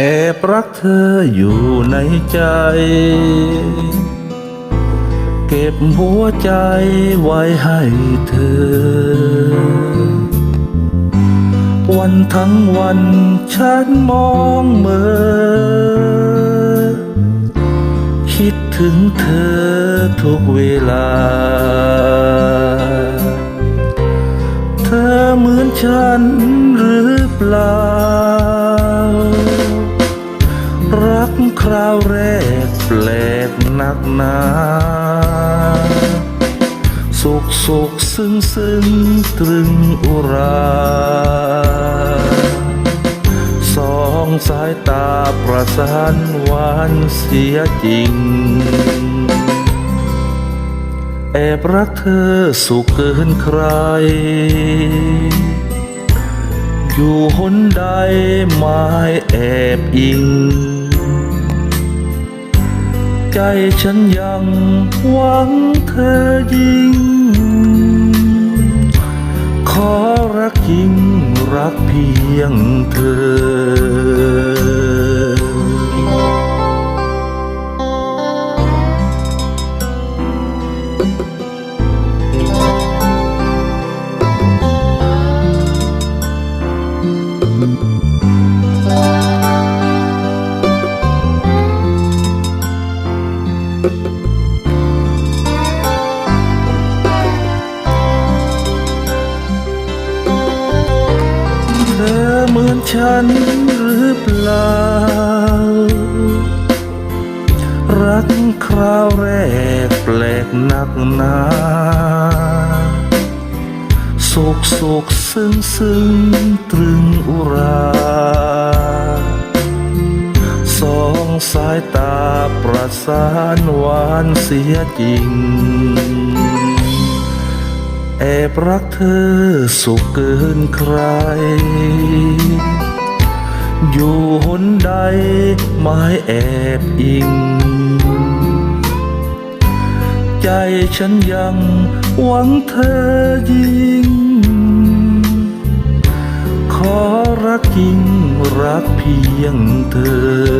แอบรักเธออยู่ในใจ เก็บหัวใจไว้ให้เธอ วันทั้งวันฉันมองเมื่อ คิดถึงเธอทุกเวลา เธอเหมือนฉันหรือเปล่า รักคราวแรกแปลกหนักหนาสุขสุขซึ้งซึ้งตรึงอุราสองสายตาประสานหวานเสียจริง แอบรักเธอสุขเกินใคร อยู่หนใดไม้แอบอิง ใจฉันยังหวังเธอยิ่ง ขอรักยิ่งรักเพียงเธอ เหมือนฉันหรือเปล่า รักคราวแรกแปลกหนักหนาสุขสุขซึ้งซึ้งตรึงอุรา สองสายตาประสานหวานเสียจริง แอบรักเธอสุขเกินใคร อยู่หนใดไม้แอบอิง ใจฉันยังหวังเธอยิ่ง ขอรักจริงรักเพียงเธอขอรักจริงรักเพียงเธอ